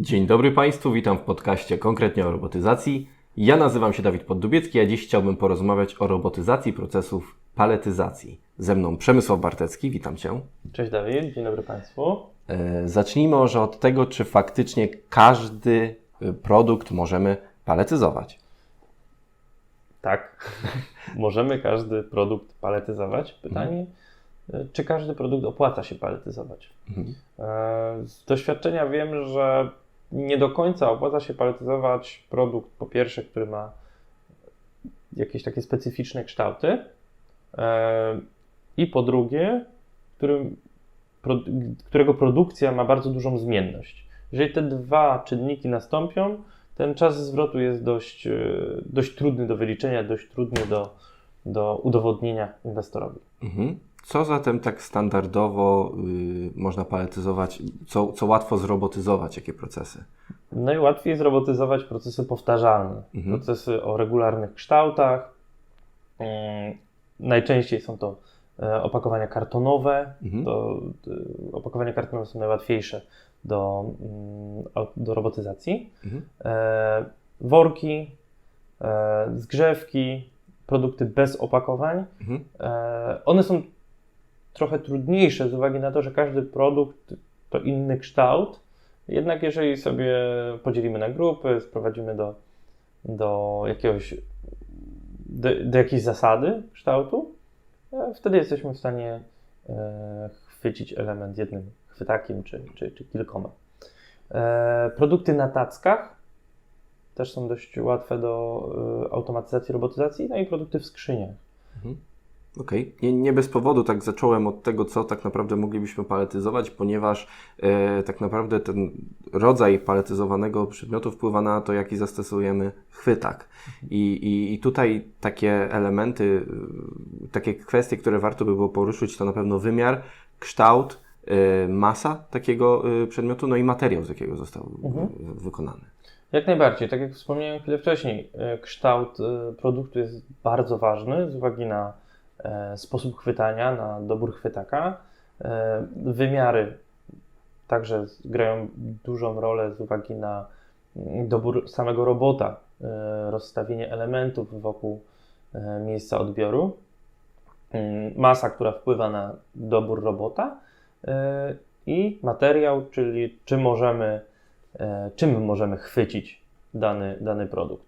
Dzień dobry Państwu, witam w podcaście konkretnie o robotyzacji. Ja nazywam się Dawid Poddubiecki, a dziś chciałbym porozmawiać o robotyzacji procesów paletyzacji. Ze mną Przemysław Bartecki, witam Cię. Cześć Dawid, dzień dobry Państwu. E, zacznijmy może od tego, czy faktycznie każdy e, produkt możemy paletyzować. Tak, możemy każdy produkt paletyzować. Pytanie, mhm. czy każdy produkt opłaca się paletyzować? Mhm. Z doświadczenia wiem, że nie do końca opłaca się paletyzować produkt, po pierwsze, który ma jakieś takie specyficzne kształty, i po drugie, którym, którego produkcja ma bardzo dużą zmienność. Jeżeli te dwa czynniki nastąpią, ten czas zwrotu jest dość, e, dość trudny do wyliczenia, dość trudny do, do udowodnienia inwestorowi. Mhm. Co zatem tak standardowo y, można paletyzować, co, co łatwo zrobotyzować, jakie procesy? Najłatwiej zrobotyzować procesy powtarzalne, mhm. procesy o regularnych kształtach. Y, najczęściej są to y, opakowania kartonowe. Mhm. To, opakowania kartonowe są najłatwiejsze do, mm, do robotyzacji. Mhm. E, worki, e, zgrzewki, produkty bez opakowań. Mhm. E, one są trochę trudniejsze z uwagi na to, że każdy produkt to inny kształt. Jednak jeżeli sobie podzielimy na grupy, sprowadzimy do, do jakiegoś do, do jakiejś zasady kształtu, wtedy jesteśmy w stanie chwycić element jednym chwytakiem czy, czy, czy kilkoma. E, produkty na tackach też są dość łatwe do e, automatyzacji, robotyzacji, no i produkty w skrzyniach. Mhm. Okej, okay. nie, nie, bez powodu tak zacząłem od tego, co tak naprawdę moglibyśmy paletyzować, ponieważ e, tak naprawdę ten rodzaj paletyzowanego przedmiotu wpływa na to, jaki zastosujemy chwytak. I, i, I tutaj takie elementy, takie kwestie, które warto by było poruszyć, to na pewno wymiar, kształt, Y, masa takiego y, przedmiotu, no i materiał, z jakiego został mhm. wykonany. Jak najbardziej. Tak jak wspomniałem chwilę wcześniej, y, kształt produktu jest bardzo ważny z uwagi na e, sposób chwytania, na dobór chwytaka. E, wymiary także grają dużą rolę z uwagi na dobór samego robota, e, rozstawienie elementów wokół miejsca odbioru. Mm, masa, która wpływa na dobór robota E, i materiał, czyli czy możemy, e, czym możemy chwycić dany, dany produkt.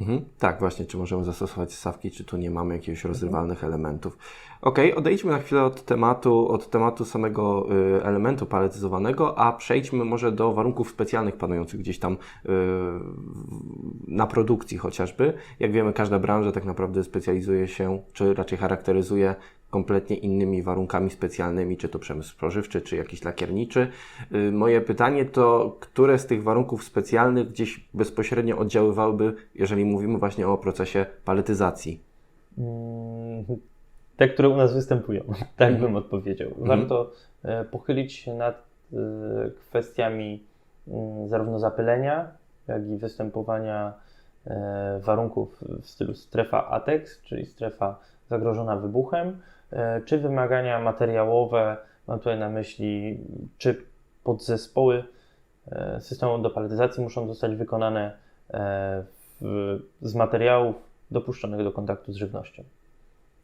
Mhm, tak, właśnie, czy możemy zastosować stawki, czy tu nie mamy jakichś mhm. rozrywalnych mhm. elementów. Ok, odejdźmy na chwilę od tematu, od tematu samego y, elementu paletyzowanego, a przejdźmy może do warunków specjalnych panujących gdzieś tam y, na produkcji chociażby. Jak wiemy, każda branża tak naprawdę specjalizuje się, czy raczej charakteryzuje kompletnie innymi warunkami specjalnymi, czy to przemysł spożywczy, czy jakiś lakierniczy. Y, moje pytanie to, które z tych warunków specjalnych gdzieś bezpośrednio oddziaływałyby, jeżeli mówimy właśnie o procesie paletyzacji? Mm, te, które u nas występują, tak bym mhm. odpowiedział. Mhm. Warto e, pochylić się nad e, kwestiami mm, zarówno zapylenia, jak i występowania e, warunków w stylu strefa ATEX, czyli strefa zagrożona wybuchem, czy wymagania materiałowe, mam tutaj na myśli, czy podzespoły e, systemu do paletyzacji muszą zostać wykonane e, w, z materiałów dopuszczonych do kontaktu z żywnością.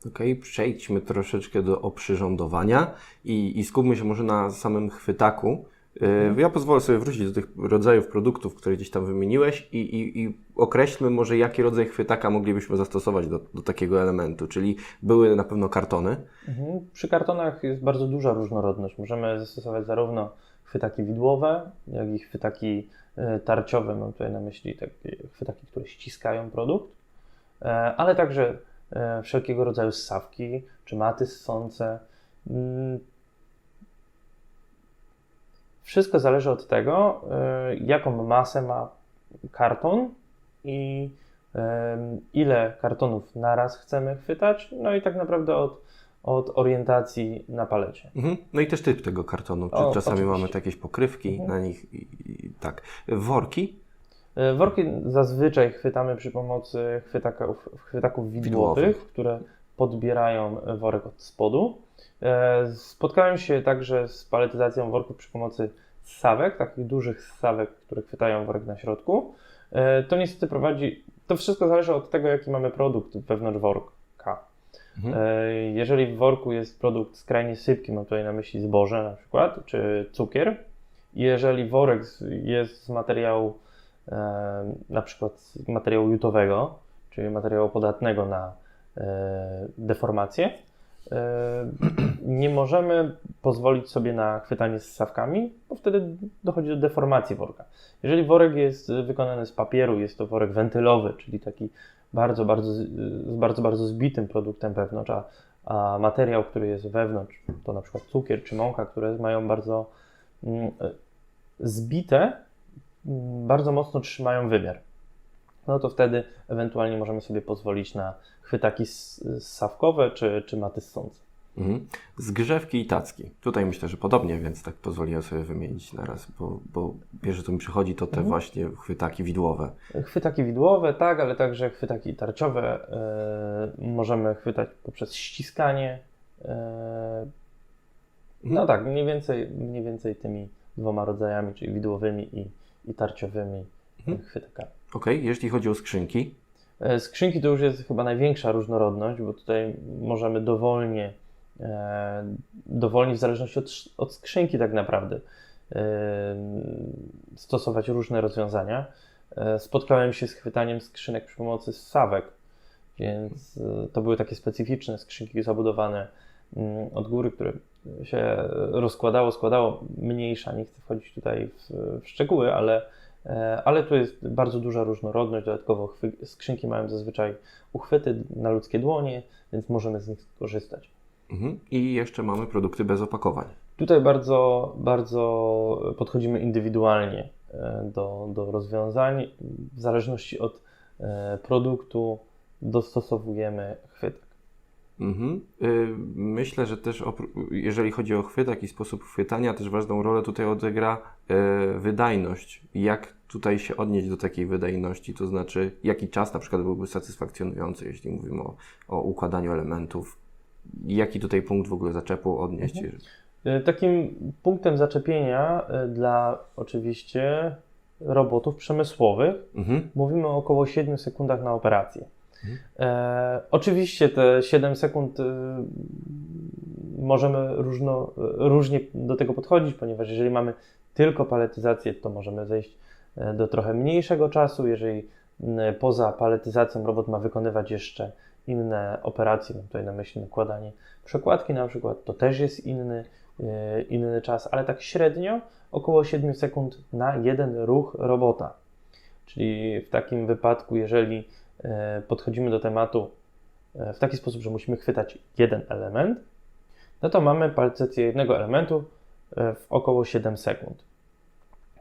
Okej, okay, przejdźmy troszeczkę do oprzyrządowania i, i skupmy się może na samym chwytaku. Mhm. Ja pozwolę sobie wrócić do tych rodzajów produktów, które gdzieś tam wymieniłeś i, i, i określmy może, jaki rodzaj chwytaka moglibyśmy zastosować do, do takiego elementu, czyli były na pewno kartony. Mhm. Przy kartonach jest bardzo duża różnorodność. Możemy zastosować zarówno chwytaki widłowe, jak i chwytaki e, tarciowe. Mam tutaj na myśli takie chwytaki, które ściskają produkt, e, ale także wszelkiego rodzaju ssawki czy maty ssące. Wszystko zależy od tego, y, jaką masę ma karton i ile kartonów naraz chcemy chwytać, no i tak naprawdę od, od orientacji na palecie. Mhm. No i też typ tego kartonu. Czy o, czasami oczywiście. mamy jakieś pokrywki mhm. na nich i, i, tak. Worki? Y, worki zazwyczaj chwytamy przy pomocy chwytaków, chwytaków widłowych, widłowych, które podbierają worek od spodu. E, spotkałem się także z paletyzacją worków przy pomocy ssawek, takich dużych ssawek, które chwytają worek na środku, e, to niestety prowadzi, to wszystko zależy od tego, jaki mamy produkt wewnątrz worka. Mhm. E, Jeżeli w worku jest produkt skrajnie sypki, mam tutaj na myśli zboże na przykład, czy cukier, jeżeli worek jest z materiału na przykład z materiału jutowego, czyli materiału podatnego na e, deformację, e, nie możemy pozwolić sobie na chwytanie z ssawkami, bo wtedy dochodzi do deformacji worka. Jeżeli worek jest wykonany z papieru, jest to worek wentylowy, czyli taki bardzo, bardzo, z bardzo, bardzo zbitym produktem wewnątrz, a, a materiał, który jest wewnątrz, to na przykład cukier czy mąka, które mają bardzo mm, e, zbite, mm, bardzo mocno trzymają wymiar. No to wtedy ewentualnie możemy sobie pozwolić na chwytaki s- ssawkowe czy, czy maty ssące. Mhm. Zgrzewki i tacki. Tutaj myślę, że podobnie, więc tak pozwoliłem sobie wymienić na raz, bo, bo pierwsze co mi przychodzi to te Mhm. właśnie chwytaki widłowe. Chwytaki widłowe, tak, ale także chwytaki tarciowe e, możemy chwytać poprzez ściskanie. e, no tak, mniej więcej, mniej więcej tymi dwoma rodzajami, czyli widłowymi i, i tarciowymi Mhm. chwytakami. Ok, jeśli chodzi o skrzynki, E, Skrzynki to już jest chyba największa różnorodność, bo tutaj możemy dowolnie, e, dowolnie w zależności od, od skrzynki tak naprawdę e, stosować różne rozwiązania. Spotkałem się z chwytaniem skrzynek przy pomocy ssawek, więc to były takie specyficzne skrzynki zabudowane mm, od góry, które się rozkładało, składało, mniejsza, nie chcę wchodzić tutaj w, w szczegóły, ale Ale tu jest bardzo duża różnorodność. Dodatkowo skrzynki mają zazwyczaj uchwyty na ludzkie dłonie, więc możemy z nich skorzystać. mhm. i jeszcze mamy produkty bez opakowań. Tutaj bardzo, bardzo podchodzimy indywidualnie e, do, do rozwiązań. W zależności od e, produktu dostosowujemy chwytek. Mhm. Y, Myślę, że też jeżeli chodzi o chwytak i sposób chwytania, też ważną rolę tutaj odegra y, wydajność. Jak tutaj się odnieść do takiej wydajności, to znaczy jaki czas na przykład byłby satysfakcjonujący, jeśli mówimy o, o układaniu elementów. Jaki tutaj punkt w ogóle zaczepu odnieść? E, Takim punktem zaczepienia dla oczywiście robotów przemysłowych Mhm. Mówimy o około 7 sekundach na operację. Mhm. E, oczywiście te 7 sekund e, możemy różno, e, różnie do tego podchodzić, ponieważ jeżeli mamy tylko paletyzację, to możemy zejść e, do trochę mniejszego czasu. Jeżeli poza paletyzacją robot ma wykonywać jeszcze inne operacje, mam tutaj na myśli nakładanie przekładki na przykład, to też jest inny, e, inny czas, ale tak średnio około 7 sekund na jeden ruch robota. Czyli w takim wypadku, jeżeli podchodzimy do tematu e, w taki sposób, że musimy chwytać jeden element, no to mamy paletyzację jednego elementu e, w około 7 sekund.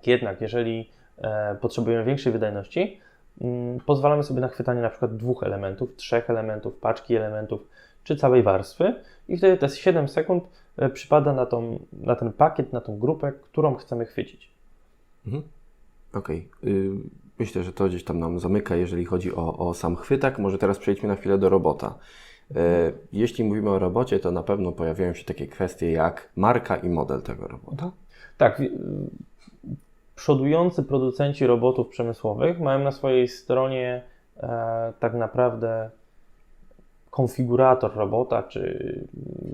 Jednak jeżeli e, potrzebujemy większej wydajności, mm, pozwalamy sobie na chwytanie na przykład dwóch elementów, trzech elementów, paczki elementów czy całej warstwy i wtedy te 7 sekund e, przypada na, tą, na ten pakiet, na tą grupę, którą chcemy chwycić. Mhm. Okej. Y, Myślę, że to gdzieś tam nam zamyka, jeżeli chodzi o, o sam chwytak. Może teraz przejdźmy na chwilę do robota. E, Jeśli mówimy o robocie, to na pewno pojawiają się takie kwestie jak marka i model tego robota. Tak, wi- przodujący producenci robotów przemysłowych mają na swojej stronie e, tak naprawdę konfigurator robota, czy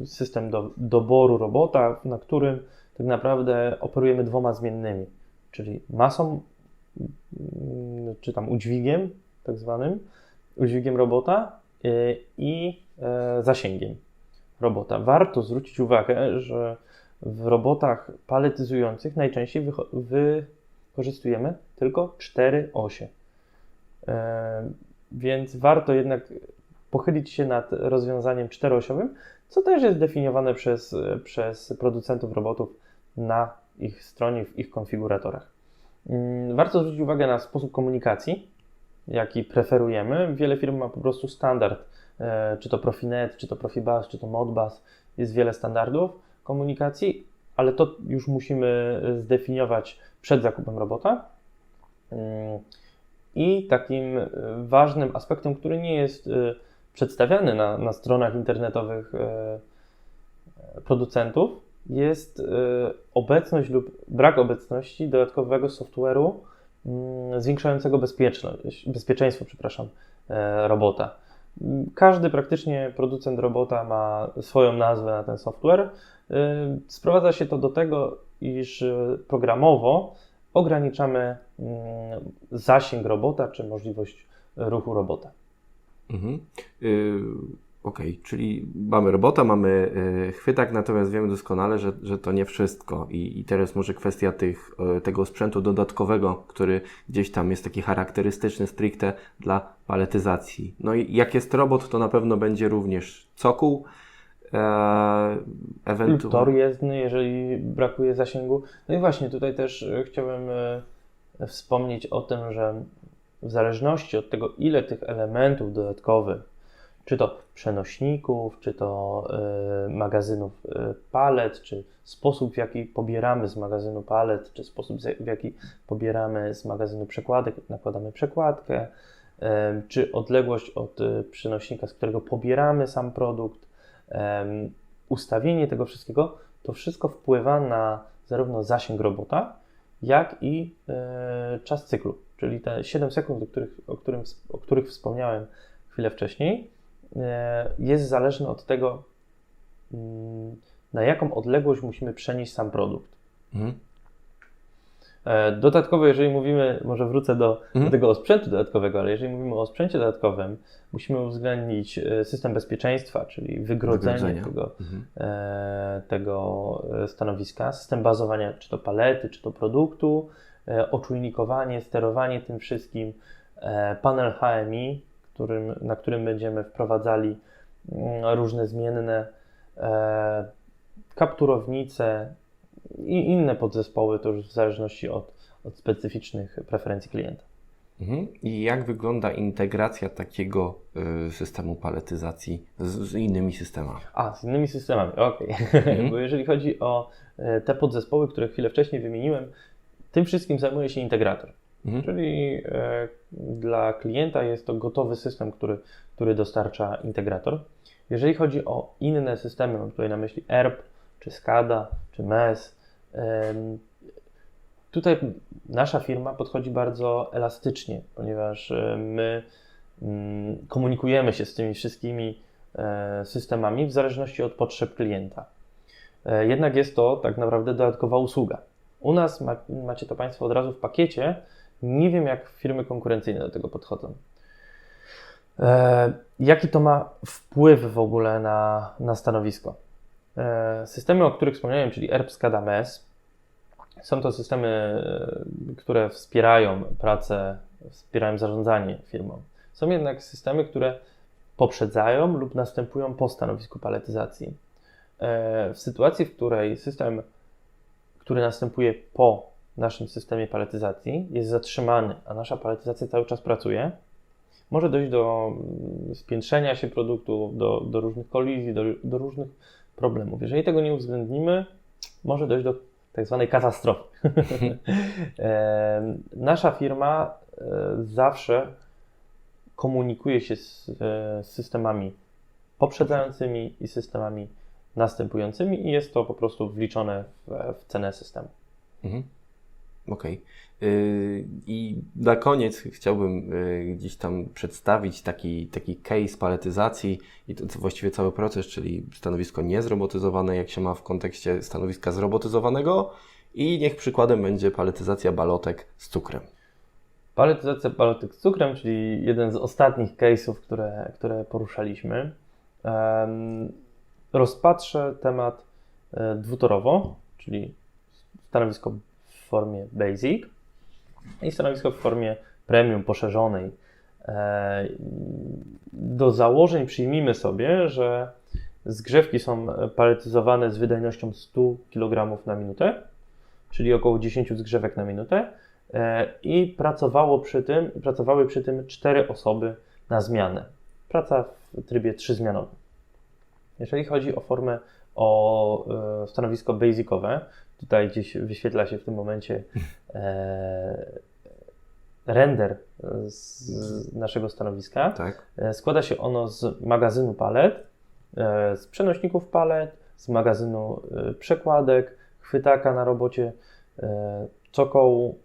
system do, doboru robota, na którym tak naprawdę operujemy dwoma zmiennymi, czyli masą, czy tam udźwigiem, tak zwanym, udźwigiem robota e, i e, zasięgiem robota. Warto zwrócić uwagę, że w robotach paletyzujących najczęściej wykorzystujemy tylko cztery osie. E, więc warto jednak pochylić się nad rozwiązaniem czteroosiowym, co też jest definiowane przez, przez producentów robotów na ich stronie, w ich konfiguratorach. Mm, Warto zwrócić uwagę na sposób komunikacji, jaki preferujemy. Wiele firm ma po prostu standard, e, czy to Profinet, czy to Profibus, czy to Modbus. Jest wiele standardów komunikacji, ale to już musimy zdefiniować przed zakupem robota. Mm, I takim e, ważnym aspektem, który nie jest e, przedstawiany na, na stronach internetowych e, producentów, jest obecność lub brak obecności dodatkowego software'u mm, zwiększającego bezpieczność, bezpieczeństwo przepraszam, robota. Każdy praktycznie producent robota ma swoją nazwę na ten software. Sprowadza się to do tego, iż programowo ograniczamy mm, zasięg robota czy możliwość ruchu robota. Mhm. Y Okej, okay, czyli mamy robota, mamy y, chwytak, natomiast wiemy doskonale, że, że to nie wszystko. I, I teraz może kwestia tych, y, tego sprzętu dodatkowego, który gdzieś tam jest taki charakterystyczny stricte dla paletyzacji. No i jak jest robot, to na pewno będzie również cokół, e, ewentualnie. Tor jezdny, jeżeli brakuje zasięgu. No i właśnie tutaj też e, chciałbym e, wspomnieć o tym, że w zależności od tego, ile tych elementów dodatkowych czy to przenośników, czy to y, magazynów y, palet, czy sposób, w jaki pobieramy z magazynu palet, czy sposób, w jaki pobieramy z magazynu przekładek, nakładamy przekładkę, y, czy odległość od przenośnika, z którego pobieramy sam produkt, ustawienie tego wszystkiego, to wszystko wpływa na zarówno zasięg robota, jak i czas cyklu, czyli te 7 sekund, o których, o, którym, o których wspomniałem chwilę wcześniej jest zależny od tego, mm, na jaką odległość musimy przenieść sam produkt. Mhm. E, dodatkowo, jeżeli mówimy, może wrócę do, mhm. do tego sprzętu dodatkowego, ale jeżeli mówimy o sprzęcie dodatkowym, musimy uwzględnić e, system bezpieczeństwa, czyli wygrodzenie tego, mhm. tego stanowiska, system bazowania czy to palety, czy to produktu, oczujnikowanie, sterowanie tym wszystkim, panel HMI, którym, na którym będziemy wprowadzali mm, różne zmienne e, kapturownice i inne podzespoły, to już w zależności od, od specyficznych preferencji klienta. Mhm. I jak wygląda integracja takiego y, systemu paletyzacji z, z, innymi systemami? A, z innymi systemami, okej. Okay. Mhm. Bo jeżeli chodzi o y, te podzespoły, które chwilę wcześniej wymieniłem, tym wszystkim zajmuje się integrator. Mhm. Czyli e, dla klienta jest to gotowy system, który, który dostarcza integrator. Jeżeli chodzi o inne systemy, mam tutaj na myśli ERP, czy SCADA, czy MES, tutaj nasza firma podchodzi bardzo elastycznie, ponieważ e, my mm, komunikujemy się z tymi wszystkimi e, systemami w zależności od potrzeb klienta. Jednak jest to tak naprawdę dodatkowa usługa. U nas ma, macie to Państwo od razu w pakiecie, nie wiem, jak firmy konkurencyjne do tego podchodzą. E, jaki to ma wpływ w ogóle na, na stanowisko? E, systemy, o których wspomniałem, czyli ERP, SCADA, MES, są to systemy, e, które wspierają pracę, wspierają zarządzanie firmą. Są jednak systemy, które poprzedzają lub następują po stanowisku paletyzacji. E, w sytuacji, w której system, który następuje po naszym systemie paletyzacji jest zatrzymany, a nasza paletyzacja cały czas pracuje, może dojść do mm, spiętrzenia się produktu, do, do różnych kolizji, do, do różnych problemów. Jeżeli tego nie uwzględnimy, może dojść do tak zwanej katastrofy. Nasza firma e, zawsze komunikuje się z, e, z systemami poprzedzającymi i systemami następującymi i jest to po prostu wliczone w, w cenę systemu. Mhm. Okej. Okay. I na koniec chciałbym y, gdzieś tam przedstawić taki, taki case paletyzacji i to, to właściwie cały proces, czyli stanowisko niezrobotyzowane, jak się ma w kontekście stanowiska zrobotyzowanego i niech przykładem będzie paletyzacja balotek z cukrem. Paletyzacja balotek z cukrem, czyli jeden z ostatnich case'ów, które, które poruszaliśmy. Rozpatrzę temat e, dwutorowo, czyli stanowisko formie Basic i stanowisko w formie Premium poszerzonej. E, do założeń przyjmijmy sobie, że zgrzewki są paletyzowane z wydajnością 100 kg na minutę, czyli około 10 zgrzewek na minutę e, i pracowało przy tym, pracowały przy tym 4 osoby na zmianę. Praca w trybie 3-zmianowym. Jeżeli chodzi o formę, o e, stanowisko basicowe, Tutaj gdzieś wyświetla się w tym momencie e, render z naszego stanowiska. Tak. E, składa się ono z magazynu palet, e, z przenośników palet, z magazynu y, przekładek, chwytaka na robocie, cokołu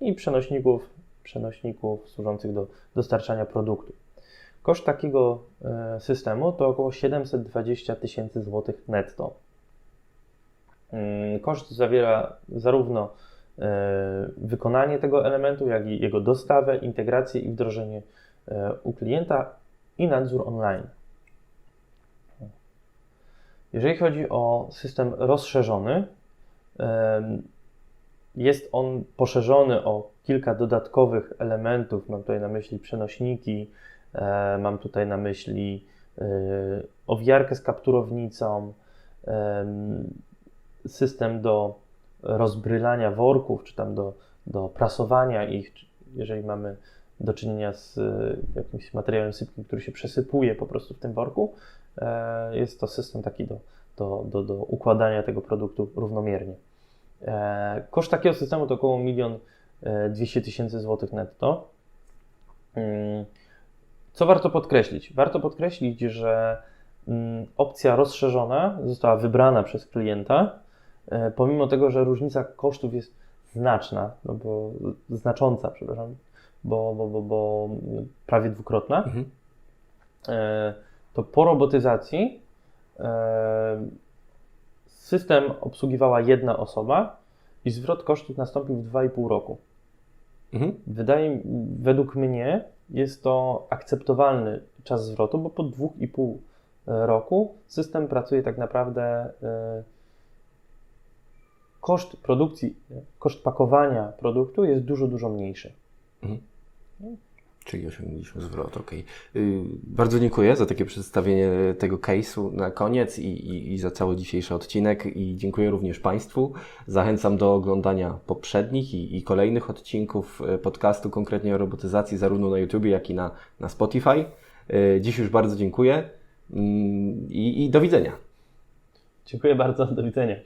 i przenośników, przenośników służących do dostarczania produktu. Koszt takiego systemu to około 720 tysięcy złotych netto. Mm, Koszt zawiera zarówno e, wykonanie tego elementu, jak i jego dostawę, integrację i wdrożenie e, u klienta i nadzór online. Jeżeli chodzi o system rozszerzony, jest on poszerzony o kilka dodatkowych elementów. Mam tutaj na myśli przenośniki, e, mam tutaj na myśli owijarkę z kapturownicą, system do rozbrylania worków, czy tam do, do prasowania ich, jeżeli mamy do czynienia z e, jakimś materiałem sypkim, który się przesypuje po prostu w tym worku, e, jest to system taki do, do, do, do układania tego produktu równomiernie. E, Koszt takiego systemu to około 1 200 tysięcy złotych netto. Mm, Co warto podkreślić? Warto podkreślić, że mm, opcja rozszerzona została wybrana przez klienta, pomimo tego, że różnica kosztów jest znaczna, no bo znacząca, przepraszam, bo, bo, bo, bo prawie dwukrotna, Mhm. e, to po robotyzacji e, system obsługiwała jedna osoba i zwrot kosztów nastąpił w 2,5 roku. Mhm. Wydaje mi, według mnie jest to akceptowalny czas zwrotu, bo po 2,5 roku system pracuje tak naprawdę e, koszt produkcji, koszt pakowania produktu jest dużo, dużo mniejszy. Czyli osiągnęliśmy zwrot. Y, Bardzo dziękuję za takie przedstawienie tego case'u na koniec i, i, i za cały dzisiejszy odcinek i dziękuję również Państwu. Zachęcam do oglądania poprzednich i, i kolejnych odcinków y, podcastu konkretnie o robotyzacji zarówno na YouTube, jak i na, na Spotify. Y, Dziś już bardzo dziękuję mm, i do widzenia. Dziękuję bardzo, do widzenia.